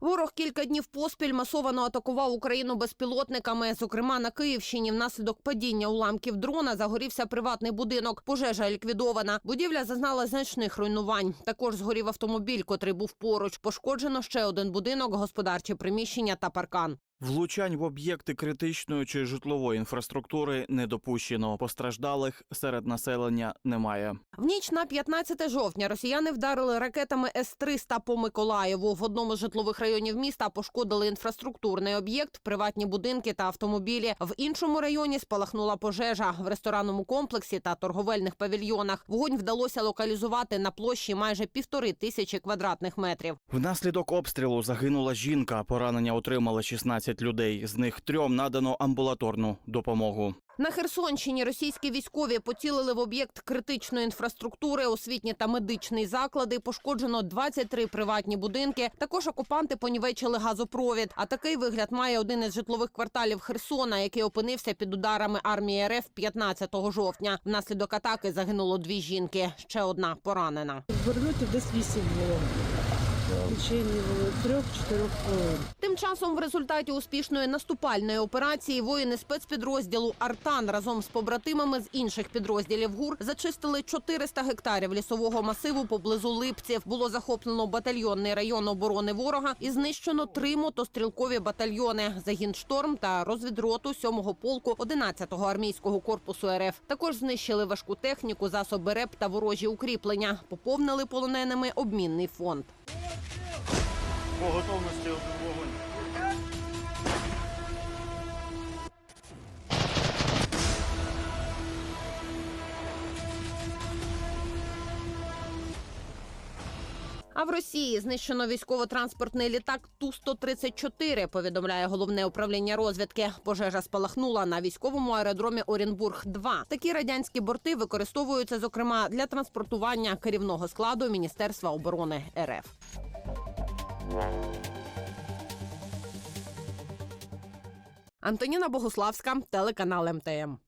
Ворог кілька днів поспіль масовано атакував Україну безпілотниками. Зокрема, на Київщині внаслідок падіння уламків дрона загорівся приватний будинок. Пожежа ліквідована. Будівля зазнала значних руйнувань. Також згорів автомобіль, котрий був поруч. Пошкоджено ще один будинок, господарчі приміщення та паркан. Влучань в об'єкти критичної чи житлової інфраструктури не допущено. Постраждалих серед населення немає. В ніч на 15 жовтня росіяни вдарили ракетами С-300 по Миколаєву. В одному з житлових районів міста пошкодили інфраструктурний об'єкт, приватні будинки та автомобілі. В іншому районі спалахнула пожежа в ресторанному комплексі та торговельних павільйонах. Вогонь вдалося локалізувати на площі майже півтори тисячі квадратних метрів. Внаслідок обстрілу загинула жінка. Поранення отримали 16 людей. З них трьом надано амбулаторну допомогу. На Херсонщині російські військові поцілили в об'єкт критичної інфраструктури, освітні та медичний заклади. Пошкоджено 23 приватні будинки. Також окупанти понівечили газопровід. А такий вигляд має один із житлових кварталів Херсона, який опинився під ударами армії РФ 15 жовтня. Внаслідок атаки загинуло дві жінки. Ще одна поранена. Вертольотів десь вісім було. Течение трьох-чотирьох хвилин. Тим часом, в результаті успішної наступальної операції, воїни спецпідрозділу Артан разом з побратимами з інших підрозділів ГУР зачистили 400 гектарів лісового масиву поблизу Липців. Було захоплено батальйонний район оборони ворога і знищено три мотострілкові батальйони: загін шторм та розвідроту 7-го полку 11-го армійського корпусу РФ. Також знищили важку техніку, засоби РЕП та ворожі укріплення. Поповнили полоненими обмінний фонд. По готовності один вогонь. А в Росії знищено військово-транспортний літак Ту-134, повідомляє головне управління розвідки. Пожежа спалахнула на військовому аеродромі Оренбург-2. Такі радянські борти використовуються, зокрема, для транспортування керівного складу Міністерства оборони РФ. Антоніна Богуславська, телеканал МТМ.